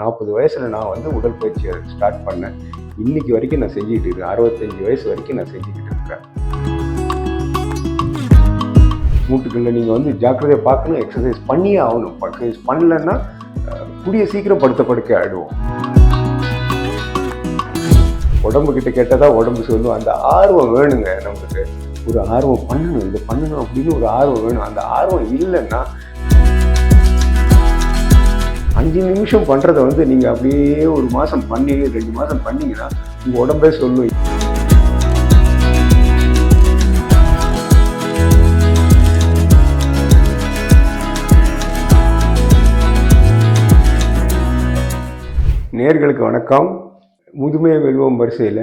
நாற்பது வயசில் நான் வந்து உடற்பயிற்சியை ஸ்டார்ட் பண்ணேன். இன்னைக்கு வரைக்கும் நான் செஞ்சுக்கிட்டு இருக்கேன். அறுபத்தஞ்சு வயசு வரைக்கும் நான் செஞ்சுக்கிட்டு இருக்கேன். மூட்டுக்கல்ல நீங்கள் வந்து ஜாக்கிரதையாக பார்க்கணும் எக்ஸசைஸ் பண்ணியே ஆகணும். எக்ஸசைஸ் பண்ணலைன்னா கூடிய சீக்கிரம் படுத்த படுக்க ஆயிடுவோம். உடம்பு கிட்ட கேட்டதா உடம்பு சொல்லும். அந்த ஆர்வம் வேணுங்க நம்மளுக்கு ஒரு ஆர்வம் பண்ணணும். இது பண்ணணும் அப்படின்னு ஒரு ஆர்வம் வேணும். அந்த ஆர்வம் இல்லைன்னா அஞ்சு நிமிஷம் பண்ணுறதை வந்து நீங்கள் அப்படியே ஒரு மாதம் பண்ணி ரெண்டு மாதம் பண்ணிங்கன்னா உங்கள் உடம்பே சொல்லும். நேர்களுக்கு வணக்கம். முதுமையை வெல்வோம் வரிசையில்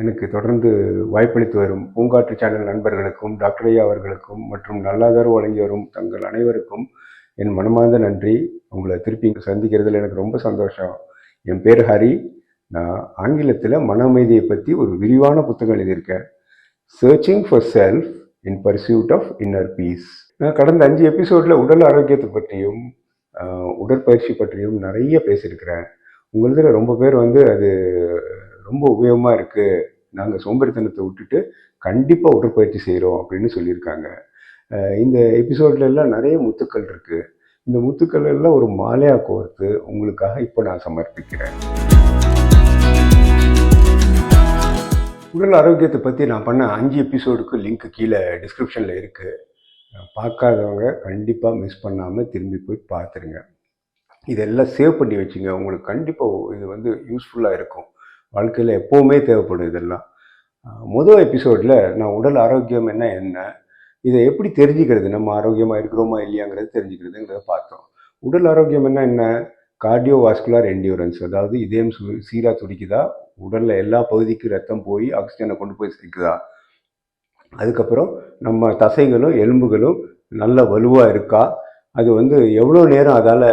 எனக்கு தொடர்ந்து வாய்ப்பளித்து வரும் பூங்காற்று சேனல் நண்பர்களுக்கும் டாக்டர் ஐயா அவர்களுக்கும் மற்றும் நல்லாதரவு வழங்கி வரும் தங்கள் அனைவருக்கும் என் மனமார்ந்த நன்றி. உங்களை திருப்பி சந்திக்கிறதுல எனக்கு ரொம்ப சந்தோஷம். என் பேர் ஹரி. நான் ஆங்கிலத்தில் மன அமைதியை பற்றி ஒரு விரிவான புத்தகம் எழுதியிருக்கேன். Searching for self in pursuit of inner peace நான் கடந்த அஞ்சு எபிசோடில் உடல் ஆரோக்கியத்தை பற்றியும் உடற்பயிற்சி பற்றியும் நிறைய பேசியிருக்கிறேன். உங்களதில் ரொம்ப பேர் வந்து அது ரொம்ப உபயோகமாக இருக்குது நாங்கள் சோம்பேறித்தனத்தை விட்டுட்டு கண்டிப்பாக உடற்பயிற்சி செய்கிறோம் அப்படின்னு சொல்லியிருக்காங்க. இந்த எபிசோட்ல எல்லாம் நிறைய முத்துக்கள் இருக்குது இந்த முத்துக்கள் எல்லாம் ஒரு மாலையாக கோர்த்து உங்களுக்காக இப்போ நான் சமர்ப்பிக்கிறேன். உடல் ஆரோக்கியத்தை பற்றி நான் பண்ண அஞ்சு எபிசோடுக்கு லிங்க் கீழே டிஸ்கிரிப்ஷனில் இருக்குது பார்க்காதவங்க கண்டிப்பாக மிஸ் பண்ணாமல் திரும்பி போய் பார்த்துருங்க. இதெல்லாம் சேவ் பண்ணி வச்சுங்க. உங்களுக்கு கண்டிப்பாக இது வந்து யூஸ்ஃபுல்லாக இருக்கும். வாழ்க்கையில் எப்போவுமே தேவைப்படும் இதெல்லாம். முதல் எபிசோடில் நான் உடல் ஆரோக்கியம் என்ன என்ன இதை எப்படி தெரிஞ்சுக்கிறது? நம்ம ஆரோக்கியமாக இருக்கிறோமா இல்லையாங்கிறது தெரிஞ்சுக்கிறதுங்கிறத பார்த்தோம். உடல் ஆரோக்கியம் என்ன என்ன? Cardio vascular endurance. அதாவது இதயம் சு சீராக துடிக்குதா? உடலில் எல்லா பகுதிக்கும் ரத்தம் போய் ஆக்சிஜனை கொண்டு போய் சேர்க்குதா? அதுக்கப்புறம் நம்ம தசைகளும் எலும்புகளும் நல்ல வலுவாக இருக்கா? அது வந்து எவ்வளோ நேரம் அதால்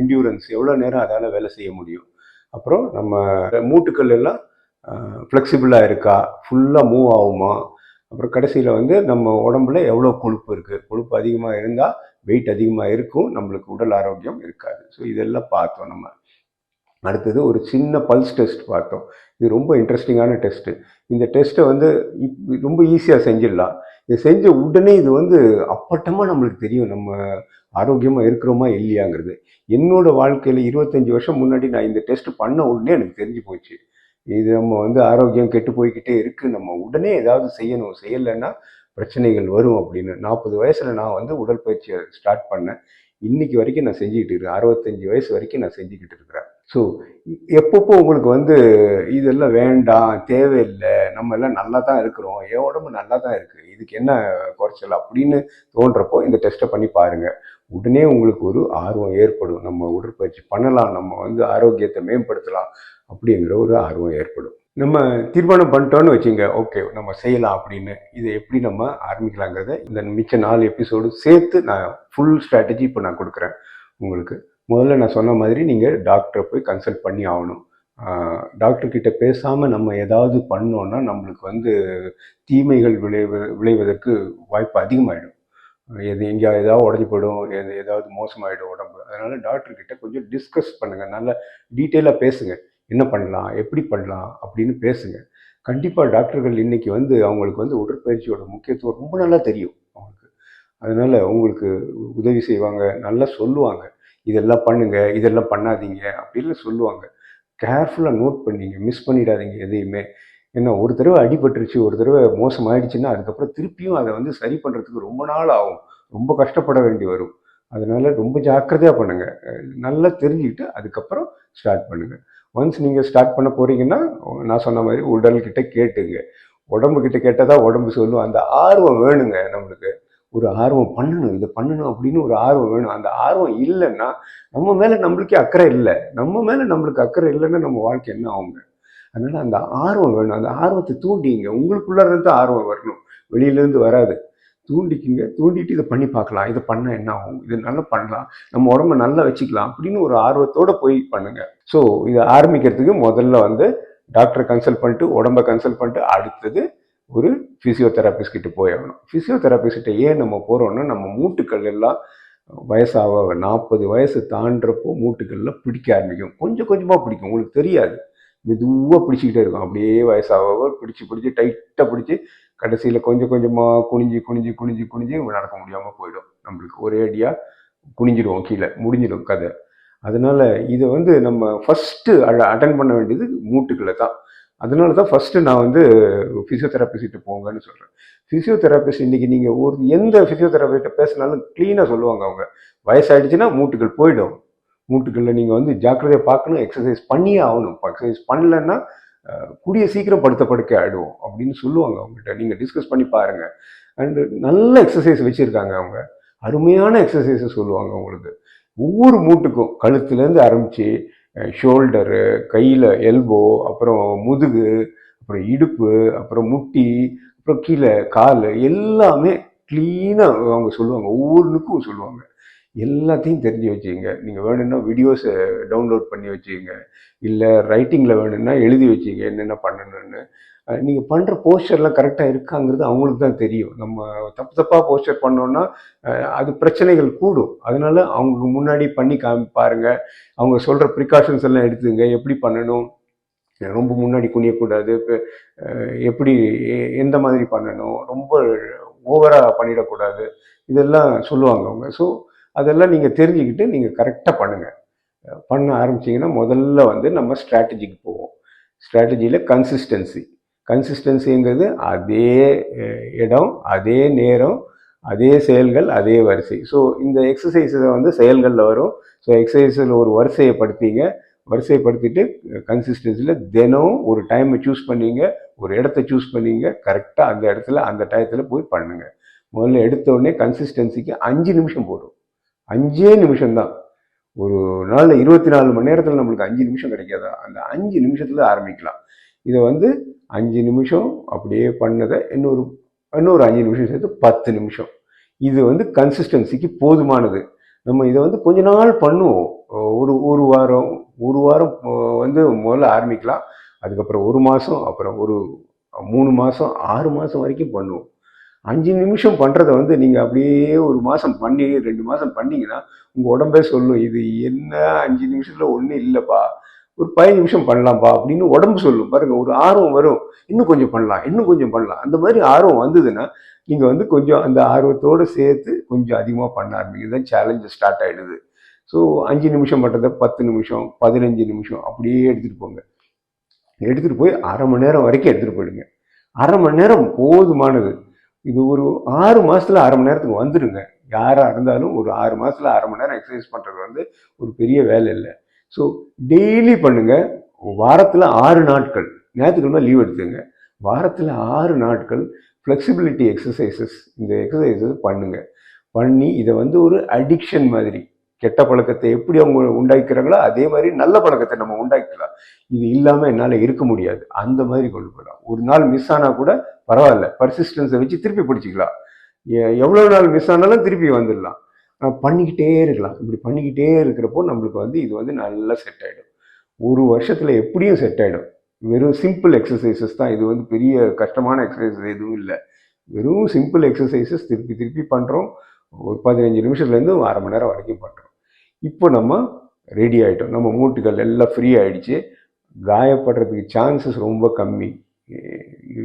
என்டியூரன்ஸ் எவ்வளோ நேரம் அதால் வேலை செய்ய முடியும்? அப்புறம் நம்ம மூட்டுக்கள் எல்லாம் ஃப்ளெக்சிபிளாக இருக்கா? ஃபுல்லாக மூவ் ஆகுமா? அப்புறம் கடைசியில் வந்து நம்ம உடம்புல எவ்வளோ கொழுப்பு இருக்குது கொழுப்பு அதிகமாக இருந்தால் வெயிட் அதிகமாக இருக்கும் நம்மளுக்கு உடல் ஆரோக்கியம் இருக்காது. ஸோ இதெல்லாம் பார்த்தோம் நம்ம. அடுத்தது ஒரு சின்ன பல்ஸ் டெஸ்ட் பார்த்தோம். இது ரொம்ப இன்ட்ரெஸ்டிங்கான டெஸ்ட்டு இந்த டெஸ்ட்டை வந்து ரொம்ப ஈஸியாக செஞ்சிடலாம். இது செஞ்ச உடனே இது வந்து அப்பட்டமாக நம்மளுக்கு தெரியும் நம்ம ஆரோக்கியமாக இருக்கிறோமா இல்லையாங்கிறது. என்னோடய வாழ்க்கையில் இருபத்தஞ்சி வருஷம் முன்னாடி நான் இந்த டெஸ்ட் பண்ண உடனே எனக்கு தெரிஞ்சு போச்சு. இது நம்ம வந்து ஆரோக்கியம் கெட்டு போய்க்கிட்டே இருக்குது நம்ம உடனே ஏதாவது செய்யணும். செய்யலைன்னா பிரச்சனைகள் வரும் அப்படின்னு. நாற்பது வயசில் நான் வந்து உடற்பயிற்சியை ஸ்டார்ட் பண்ணேன். இன்னைக்கு வரைக்கும் நான் செஞ்சுக்கிட்டு இருக்கேன் அறுபத்தஞ்சு வயசு வரைக்கும் நான் செஞ்சுக்கிட்டு இருக்கிறேன். ஸோ எப்பப்போ உங்களுக்கு வந்து இதெல்லாம் வேண்டாம் தேவையில்லை நம்ம எல்லாம் நல்லா தான் இருக்கிறோம் என் உடம்பு நல்லா தான் இருக்குது இதுக்கு என்ன குறைச்சல் அப்படின்னு தோன்றப்போ இந்த டெஸ்ட்டை பண்ணி பாருங்கள் உடனே உங்களுக்கு ஒரு ஆர்வம் ஏற்படும். நம்ம உடற்பயிற்சி பண்ணலாம். நம்ம வந்து ஆரோக்கியத்தை மேம்படுத்தலாம். அப்படிங்கிற ஒரு ஆர்வம் ஏற்படும். நம்ம தீர்மானம் பண்ணிட்டோன்னு வச்சுங்க ஓகே நம்ம செய்யலாம் அப்படின்னு. இதை எப்படி நம்ம ஆரம்பிக்கலாங்கிறத இந்த மிச்ச நாலு எபிசோடு சேர்த்து நான் ஃபுல் ஸ்ட்ராட்டஜி இப்போ நான் கொடுக்குறேன் உங்களுக்கு. முதல்ல நான் சொன்ன மாதிரி நீங்கள் டாக்டரை போய் கன்சல்ட் பண்ணி ஆகணும். டாக்டர்கிட்ட பேசாமல் நம்ம ஏதாவது பண்ணோன்னா நம்மளுக்கு வந்து தீமைகள் விளைவு விளைவதற்கு வாய்ப்பு அதிகமாகிடும் எது எங்கேயா ஏதாவது உடஞ்சி போயிடும் எது ஏதாவது மோசமாயிடும் உடம்பு. அதனால டாக்டர்கிட்ட கொஞ்சம் டிஸ்கஸ் பண்ணுங்கள் நல்லா டீட்டெயிலாக பேசுங்கள் என்ன பண்ணலாம் எப்படி பண்ணலாம் அப்படின்னு பேசுங்க. கண்டிப்பாக டாக்டர்கள் இன்னைக்கு வந்து அவங்களுக்கு வந்து உடற்பயிற்சியோட முக்கியத்துவம் ரொம்ப நல்லா தெரியும் அவங்களுக்கு. அதனால் உங்களுக்கு உதவி செய்வாங்க நல்லா சொல்லுவாங்க. இதெல்லாம் பண்ணுங்கள் இதெல்லாம் பண்ணாதீங்க அப்படின்னு சொல்லுவாங்க. கேர்ஃபுல்லாக நோட் பண்ணீங்க மிஸ் பண்ணிடாதீங்க எதையுமே. ஏன்னா ஒரு தடவை அடிபட்டுருச்சு ஒரு தடவை மோசமாயிடுச்சுன்னா அதுக்கப்புறம் திருப்பியும் அதை வந்து சரி பண்ணுறதுக்கு ரொம்ப நாள் ஆகும். ரொம்ப கஷ்டப்பட வேண்டி வரும். அதனால் ரொம்ப ஜாக்கிரதையாக பண்ணுங்கள் நல்லா தெரிஞ்சுக்கிட்டு அதுக்கப்புறம் ஸ்டார்ட் பண்ணுங்கள் ஒன்ஸ் நீங்கள் ஸ்டார்ட் பண்ண போறீங்கன்னா நான் சொன்ன மாதிரி உடல்கிட்ட கேட்டுங்க. உடம்பு கிட்ட கேட்டால் தான் உடம்பு சொல்லும். அந்த ஆர்வம் வேணுங்க நம்மளுக்கு. ஒரு ஆர்வம் பண்ணணும். இதை பண்ணணும் அப்படின்னு ஒரு ஆர்வம் வேணும். அந்த ஆர்வம் இல்லைன்னா நம்ம மேலே நம்மளுக்கே அக்கறை இல்லை. நம்ம மேலே நம்மளுக்கு அக்கறை இல்லைன்னா நம்ம வாழ்க்கை என்ன ஆகுங்க? அதனால் அந்த ஆர்வம் வேணும். அந்த ஆர்வத்தை தூண்டிங்க. உங்களுக்குள்ளே இருந்து ஆர்வம் வரணும். வெளியிலேருந்து வராது. தூண்டிக்குங்க. தூண்டிட்டு இதை பண்ணி பார்க்கலாம். இதை பண்ண என்ன ஆகும்? இது நல்லா பண்ணலாம். நம்ம உடம்ப நல்லா வச்சுக்கலாம் அப்படின்னு ஒரு ஆர்வத்தோட போய் பண்ணுங்க. ஸோ இதை ஆரம்பிக்கிறதுக்கு முதல்ல வந்து டாக்டரை கன்சல்ட் பண்ணிட்டு உடம்ப கன்சல்ட் பண்ணிட்டு அடுத்தது ஒரு ஃபிசியோதெரபிஸ்ட் கிட்ட போய் ஆகணும். கிட்ட ஏன் நம்ம போகிறோம்னா நம்ம மூட்டுக்கள் எல்லாம் வயசாக நாற்பது வயசு தாண்டுறப்போ மூட்டுக்கள்ல பிடிக்க ஆரம்பிக்கும். கொஞ்சம் கொஞ்சமாக பிடிக்கும். உங்களுக்கு தெரியாது. மெதுவாக பிடிச்சிக்கிட்டே இருக்கும். அப்படியே வயசாக பிடிச்சி பிடிச்சி டைட்டாக பிடிச்சி கடைசியில் கொஞ்சம் கொஞ்சமாக குனிஞ்சு குனிஞ்சு குனிஞ்சு குனிஞ்சு நடக்க முடியாமல் போயிடும். நம்மளுக்கு ஒரே அடியாக குனிஞ்சிடுவோம் கீழே முடிஞ்சிடும் கதை. அதனால் இதை வந்து நம்ம ஃபஸ்ட்டு அட்டன் பண்ண வேண்டியது மூட்டுக்களை தான். அதனால தான் ஃபஸ்ட்டு நான் வந்து ஃபிசியோதெரபிஸ்ட்டு போங்கன்னு சொல்கிறேன் ஃபிசியோதெரபிஸ்ட் இன்றைக்கி நீங்கள் ஒரு எந்த ஃபிசியோதெரபிஸ்ட்டை பேசினாலும் க்ளீனாக சொல்லுவாங்க அவங்க. வயசாகிடுச்சுன்னா மூட்டுகள் போயிடும். மூட்டுகளில் நீங்கள் வந்து ஜாக்கிரதையாக பார்க்கணும் எக்ஸசைஸ் பண்ணியே ஆகணும். எக்ஸசைஸ் பண்ணலன்னா கூடிய சீக்கிரம் படுத்த படுக்க ஆகிடுவோம் அப்படின்னு சொல்லுவாங்க அவங்ககிட்ட. நீங்கள் டிஸ்கஸ் பண்ணி பாருங்கள் அண்டு நல்ல எக்ஸசைஸ் வச்சுருக்காங்க அவங்க. அருமையான எக்ஸசைஸை சொல்லுவாங்க உங்களுக்கு ஒவ்வொரு மூட்டுக்கும் கழுத்துலேருந்து ஆரம்பித்து ஷோல்டரு கையில் எல்போ அப்புறம் முதுகு அப்புறம் இடுப்பு அப்புறம் முட்டி அப்புறம் கீழே கால் எல்லாமே க்ளீனாக அவங்க சொல்லுவாங்க. ஒவ்வொன்றுக்கும் சொல்லுவாங்க. எல்லாத்தையும் தெரிஞ்சு வச்சுக்கோங்க. நீங்கள் வேணும்னா வீடியோஸை டவுன்லோட் பண்ணி வச்சுக்கோங்க. இல்லை ரைட்டிங்கில் வேணும்னா எழுதி வச்சுங்க என்னென்ன பண்ணணும்னு. நீங்கள் பண்ணுற போஸ்டர்லாம் கரெக்டாக இருக்காங்கிறது அவங்களுக்கு தான் தெரியும். நம்ம தப்பு தப்பாக போஸ்டர் பண்ணோன்னா அது பிரச்சனைகள் கூடும். அதனால அவங்களுக்கு முன்னாடி பண்ணி காமி பாருங்கள் அவங்க சொல்கிற ப்ரிகாஷன்ஸ் எல்லாம் எடுத்துங்க எப்படி பண்ணணும்? ரொம்ப முன்னாடி குனியக்கூடாது. எப்படி எ- எந்த மாதிரி பண்ணணும்? ரொம்ப ஓவராக பண்ணிடக்கூடாது. இதெல்லாம் சொல்லுவாங்க அவங்க. ஸோ அதெல்லாம் நீங்கள் தெரிஞ்சுக்கிட்டு நீங்கள் கரெக்டாக பண்ணுங்கள் பண்ண ஆரம்பிச்சிங்கன்னா முதல்ல வந்து நம்ம ஸ்ட்ராட்டஜிக்கு போவோம். ஸ்ட்ராட்டஜியில் கன்சிஸ்டன்சி கன்சிஸ்டன்சிங்கிறது அதே இடம் அதே நேரம் அதே செயல்கள் அதே வரிசை. ஸோ இந்த எக்ஸசைஸில் வந்து செயல்களில் வரும். ஸோ எக்ஸசைஸில் ஒரு வரிசையை படுத்திங்க. வரிசைப்படுத்திட்டு கன்சிஸ்டன்சியில் தினம் ஒரு டைமை சூஸ் பண்ணிங்க. ஒரு இடத்த சூஸ் பண்ணிங்க. கரெக்டாக அந்த இடத்துல அந்த டயத்தில் போய் பண்ணுங்கள் முதல்ல எடுத்த உடனே கன்சிஸ்டன்சிக்கு அஞ்சு நிமிஷம் போடும் அஞ்சே நிமிஷம்தான். ஒரு நாளில் இருபத்தி நாலு மணி நேரத்தில் நம்மளுக்கு அஞ்சு நிமிஷம் கிடைக்காதா? அந்த அஞ்சு நிமிஷத்தில் ஆரம்பிக்கலாம். இதை வந்து அஞ்சு நிமிஷம் அப்படியே பண்ணதை இன்னொரு இன்னொரு அஞ்சு நிமிஷம் சேர்த்து பத்து நிமிஷம். இது வந்து கன்சிஸ்டன்சிக்கு போதுமானது. நம்ம இதை வந்து கொஞ்ச நாள் பண்ணுவோம். ஒரு ஒரு வாரம் ஒரு வாரம் வந்து முதல்ல ஆரம்பிக்கலாம். அதுக்கப்புறம் ஒரு மாதம் அப்புறம் ஒரு மூணு மாதம் ஆறு மாதம் வரைக்கும் பண்ணுவோம். அஞ்சு நிமிஷம் பண்ணுறத வந்து நீங்கள் அப்படியே ஒரு மாதம் பண்ணி ரெண்டு மாதம் பண்ணீங்கன்னா உங்கள் உடம்பே சொல்லும் இது என்ன? அஞ்சு நிமிஷத்தில் ஒன்றும் இல்லைப்பா. ஒரு பதினஞ்சு நிமிஷம் பண்ணலாம்ப்பா. அப்படின்னு உடம்பு சொல்லும். பாருங்கள் ஒரு ஆர்வம் வரும். இன்னும் கொஞ்சம் பண்ணலாம் இன்னும் கொஞ்சம் பண்ணலாம். அந்த மாதிரி ஆர்வம் வந்ததுன்னா நீங்கள் வந்து கொஞ்சம் அந்த ஆர்வத்தோடு சேர்த்து கொஞ்சம் அதிகமாக பண்ண ஆரம்பிங்க தான் சேலஞ்சு ஸ்டார்ட் ஆகிடுது ஸோ அஞ்சு நிமிஷம் பண்ணுறத பத்து நிமிஷம் பதினஞ்சு நிமிஷம் அப்படியே எடுத்துகிட்டு போங்க. எடுத்துகிட்டு போய் அரை மணி நேரம் வரைக்கும் எடுத்துகிட்டு போயிடுங்க. அரை மணி நேரம் போதுமானது. இது ஒரு ஆறு மாதத்தில் அரை மணி நேரத்துக்கு வந்துடுங்க யாராக இருந்தாலும் ஒரு ஆறு மாதத்தில் அரை மணி நேரம் எக்ஸசைஸ் பண்ணுறது வந்து ஒரு பெரிய வேலை இல்லை. ஸோ டெய்லி பண்ணுங்கள் வாரத்தில் ஆறு நாட்கள். ஞாயிற்றுக்கிழமை லீவ் எடுத்துங்க. வாரத்தில் ஆறு நாட்கள் ஃப்ளெக்சிபிலிட்டி எக்ஸசைசஸ் இந்த எக்ஸசைசஸ் பண்ணுங்கள் பண்ணி இதை வந்து ஒரு அடிக்ஷன் மாதிரி. கெட்ட பழக்கத்தை எப்படி அவங்க உண்டாக்கிறாங்களோ அதே மாதிரி நல்ல பழக்கத்தை நம்ம உண்டாக்கலாம் இது இல்லாமல் என்னால் இருக்க முடியாது. அந்த மாதிரி கொண்டு போகலாம் ஒரு நாள் மிஸ் ஆனால் கூட பரவாயில்ல. பர்சிஸ்டன்ஸை வச்சு திருப்பி பிடிச்சிக்கலாம். எவ்வளோ நாள் மிஸ் ஆனாலும் திருப்பி வந்துடலாம். பண்ணிக்கிட்டே இருக்கலாம். இப்படி பண்ணிக்கிட்டே இருக்கிறப்போ நம்மளுக்கு வந்து இது வந்து நல்லா செட் ஆகிடும் ஒரு வருஷத்தில் எப்படியும் செட் ஆகிடும் வெறும் சிம்பிள் எக்ஸசைசஸ் தான். இது வந்து பெரிய கஷ்டமான எக்ஸசைஸ் எதுவும் இல்லை. வெறும் சிம்பிள் எக்ஸசைசஸ் திருப்பி திருப்பி பண்ணுறோம் ஒரு பதினஞ்சு நிமிஷத்துலேருந்து அரை மணி நேரம் வரைக்கும் பண்ணுறோம் இப்போ நம்ம ரெடி ஆகிட்டோம் நம்ம மூட்டுகள் எல்லாம் ஃப்ரீ ஆகிடுச்சு காயப்படுறதுக்கு சான்சஸ் ரொம்ப கம்மி.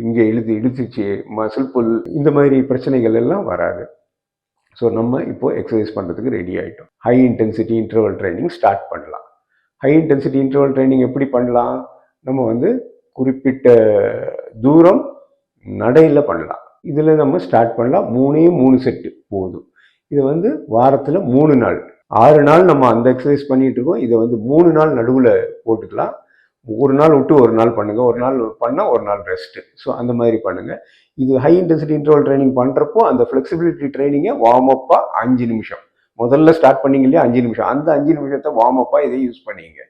இங்கே இழுத்து இழுத்துச்சு மசில் புல் இந்த மாதிரி பிரச்சனைகள் எல்லாம் வராது. ஸோ நம்ம இப்போ எக்ஸசைஸ் பண்ணுறதுக்கு ரெடி ஆகிட்டோம் high intensity interval training start பண்ணலாம். ஹை இன்டென்சிட்டி இன்டர்வல் ட்ரைனிங் எப்படி பண்ணலாம்? நம்ம வந்து குறிப்பிட்ட தூரம் நடையில் பண்ணலாம். இதில் நம்ம ஸ்டார்ட் பண்ணலாம். மூணே மூணு செட்டு போதும். இது வந்து வாரத்தில் மூணு நாள். ஆறு நாள் நம்ம அந்த எக்ஸசைஸ் பண்ணிகிட்டு இருக்கோம். இதை வந்து மூணு நாள் நடுவில் போட்டுக்கலாம். ஒரு நாள் விட்டு ஒரு நாள் பண்ணுங்கள் ஒரு நாள் பண்ணால் ஒரு நாள் ரெஸ்ட்டு ஸோ அந்த மாதிரி பண்ணுங்கள் இது ஹை இன்டென்சிட்டி இன்டர்வல் ட்ரைனிங் பண்ணுறப்போ அந்த ஃப்ளெக்சிபிலிட்டி ட்ரைனிங்கை வார்ம் அப்பாக அஞ்சு நிமிஷம். முதல்ல ஸ்டார்ட் பண்ணீங்க இல்லையா? அஞ்சு நிமிஷம். அந்த அஞ்சு நிமிஷத்தை வார்ம் அப்பாக இதை யூஸ் பண்ணிங்க.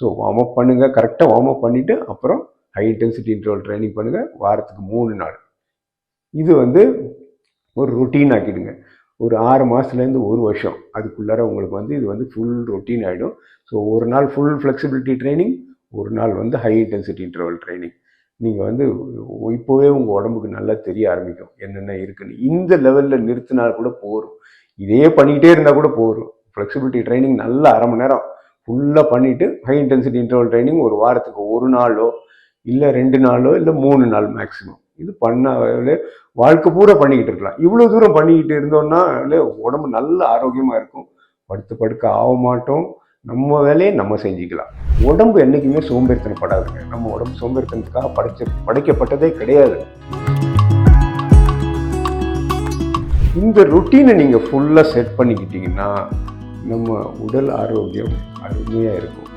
ஸோ வார்ம் அப் பண்ணுங்க. கரெக்டாக வார்ம் அப் பண்ணிவிட்டு அப்புறம் ஹை இன்டென்சிட்டி இன்டர்வல் ட்ரைனிங் பண்ணுங்கள் வாரத்துக்கு மூணு நாள். இது வந்து ஒரு ரொட்டீன் ஆக்கிடுங்க. ஒரு ஆறு மாதத்துலேருந்து ஒரு வருஷம். அதுக்குள்ளார உங்களுக்கு வந்து இது வந்து ஃபுல் ரொட்டீன் ஆகிடும் ஸோ ஒரு நாள் ஃபுல் ஃப்ளெக்சிபிலிட்டி ட்ரைனிங் ஒரு நாள் வந்து ஹை இன்டென்சிட்டி இன்டர்வல் ட்ரைனிங் நீங்கள் வந்து இப்போவே உங்கள் உடம்புக்கு நல்லா தெரிய ஆரம்பிக்கும். என்னென்ன இருக்குன்னு. இந்த லெவலில் நிறுத்தினா கூட போகும் இதே பண்ணிக்கிட்டே இருந்தால் கூட போகும் ஃப்ளெக்சிபிலிட்டி ட்ரைனிங் நல்ல அரை மணி நேரம். ஃபுல்லாக பண்ணிவிட்டு ஹை இன்டென்சிட்டி இன்டர்வல் ட்ரைனிங் ஒரு வாரத்துக்கு ஒரு நாளோ இல்லை ரெண்டு நாளோ இல்லை மூணு நாள் மேக்ஸிமம் இது பண்ணாலே வாழ்க்கை பூரா பண்ணிக்கிட்டு இருக்கலாம். இவ்வளோ தூரம் பண்ணிக்கிட்டு இருந்தோம்னா உடம்பு நல்ல ஆரோக்கியமாக இருக்கும். படுத்து படுக்க ஆக மாட்டோம் நம்ம வேலையை நம்ம செஞ்சுக்கலாம். உடம்பு என்றைக்குமே சோம்பேறித்தனப்படாதுங்க. நம்ம உடம்பு சோம்பேறித்தனத்துக்காக படைச்ச படைக்கப்பட்டதே கிடையாது. இந்த ருட்டீனை நீங்கள் ஃபுல்லாக செட் பண்ணிக்கிட்டிங்கன்னா நம்ம உடல் ஆரோக்கியம் அருமையாக இருக்கும்.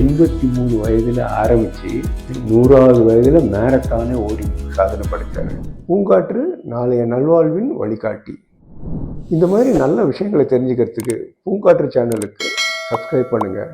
எண்பத்தி மூணு வயதில் ஆரம்பித்து நூறாவது வயதில் மேரத்தானே ஓடி சாதனை படைத்தார் பூங்காற்று நாளைய நல்வாழ்வின் வழிகாட்டி. இந்த மாதிரி நல்ல விஷயங்களை தெரிஞ்சுக்கிறதுக்கு பூங்காற்று சேனலுக்கு சப்ஸ்கிரைப் பண்ணுங்கள்